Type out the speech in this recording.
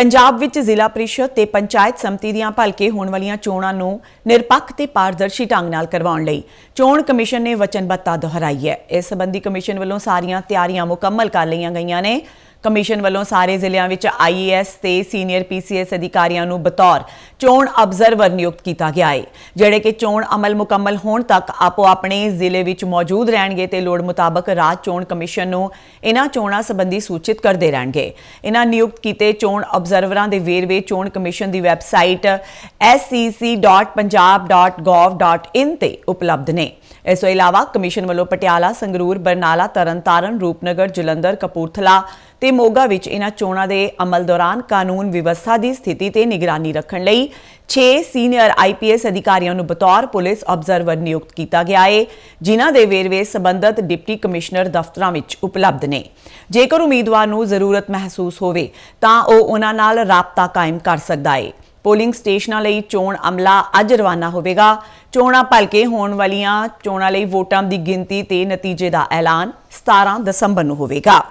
ਪੰਜਾਬ ਵਿੱਚ ਜ਼ਿਲ੍ਹਾ ਪ੍ਰੀਸ਼ਦ ਤੇ ਪੰਚਾਇਤ ਸਮਿਤੀ ਦੀਆਂ ਭਲਕੇ ਹੋਣ ਵਾਲੀਆਂ ਚੋਣਾਂ ਨੂੰ ਨਿਰਪੱਖ ਤੇ ਪਾਰਦਰਸ਼ੀ ਢੰਗ ਨਾਲ ਕਰਵਾਉਣ ਲਈ ਚੋਣ ਕਮਿਸ਼ਨ ਨੇ ਵਚਨਬੱਧਤਾ ਦੁਹਰਾਈ ਹੈ। ਇਸ ਸੰਬੰਧੀ ਕਮਿਸ਼ਨ ਵੱਲੋਂ ਸਾਰੀਆਂ ਤਿਆਰੀਆਂ ਮੁਕੰਮਲ ਕਰ ਲਈਆਂ ਗਈਆਂ ਨੇ। ਕਮਿਸ਼ਨ ਵੱਲੋਂ ਸਾਰੇ ਜ਼ਿਲ੍ਹਿਆਂ ਵਿੱਚ ਆਈਏਐਸ ਤੇ ਸੀਨੀਅਰ ਪੀਸੀਐਸ ਅਧਿਕਾਰੀਆਂ ਨੂੰ ਬਤੌਰ ਚੋਣ ਅਬਜ਼ਰਵਰ ਨਿਯੁਕਤ ਕੀਤਾ ਗਿਆ ਹੈ ਜਿਹੜੇ ਕਿ ਚੋਣ ਅਮਲ ਮੁਕੰਮਲ ਹੋਣ ਤੱਕ ਆਪੋ ਆਪਣੇ ਜ਼ਿਲ੍ਹੇ ਵਿੱਚ ਮੌਜੂਦ ਰਹਿਣਗੇ ਤੇ ਲੋੜ ਮੁਤਾਬਕ ਰਾਜ ਚੋਣ ਕਮਿਸ਼ਨ ਨੂੰ ਇਹਨਾਂ ਚੋਣਾਂ ਸੰਬੰਧੀ ਸੂਚਿਤ ਕਰਦੇ ਰਹਿਣਗੇ। ਇਹਨਾਂ ਨਿਯੁਕਤ ਕੀਤੇ ਚੋਣ ਅਬਜ਼ਰਵਰਾਂ ਦੇ ਵੇਰਵੇ ਚੋਣ ਕਮਿਸ਼ਨ ਦੀ ਵੈਬਸਾਈਟ E sec.punjab.gov.in ਤੇ ਉਪਲਬਧ ਨੇ। ਇਸ ਤੋਂ ਇਲਾਵਾ ਕਮਿਸ਼ਨ ਵੱਲੋਂ ਪਟਿਆਲਾ, ਸੰਗਰੂਰ, ਬਰਨਾਲਾ, ਤਰਨਤਾਰਨ, ਰੂਪਨਗਰ, ਜਲੰਧਰ, ਕਪੂਰਥਲਾ ਤੇ ਮੋਗਾ ਵਿੱਚ ਇਹਨਾਂ ਚੋਣਾਂ ਦੇ ਅਮਲ ਦੌਰਾਨ ਕਾਨੂੰਨ ਵਿਵਸਥਾ ਦੀ ਸਥਿਤੀ ਤੇ ਨਿਗਰਾਨੀ ਰੱਖਣ ਲਈ 6 ਸੀਨੀਅਰ ਆਈਪੀਐਸ ਅਧਿਕਾਰੀਆਂ ਨੂੰ ਬਤੌਰ ਪੁਲਿਸ ਆਬਜ਼ਰਵਰ ਨਿਯੁਕਤ ਕੀਤਾ ਗਿਆ ਹੈ ਜਿਨ੍ਹਾਂ ਦੇ ਵੇਰਵੇ ਸਬੰਧਤ ਡਿਪਟੀ ਕਮਿਸ਼ਨਰ ਦਫ਼ਤਰਾਂ ਵਿੱਚ ਉਪਲਬਧ ਨੇ। ਜੇਕਰ ਉਮੀਦਵਾਰ ਨੂੰ ਜ਼ਰੂਰਤ ਮਹਿਸੂਸ ਹੋਵੇ, ਤਾਂ ਉਹ ਉਹਨਾਂ ਨਾਲ ਰਾਬਤਾ ਕਾਇਮ ਕਰ ਸਕਦਾ ਹੈ ਪੋਲਿੰਗ ਸਟੇਸ਼ਨਾਂ ਲਈ ਚੋਣ ਅਮਲਾ ਅੱਜ ਰਵਾਨਾ ਹੋਵੇਗਾ। ਚੋਣਾਂ ਭਲਕੇ ਹੋਣ ਵਾਲੀਆਂ ਚੋਣਾਂ ਲਈ ਵੋਟਾਂ ਦੀ ਗਿਣਤੀ ਤੇ ਨਤੀਜੇ ਦਾ ਐਲਾਨ 17 ਦਸੰਬਰ ਨੂੰ ਹੋਵੇਗਾ।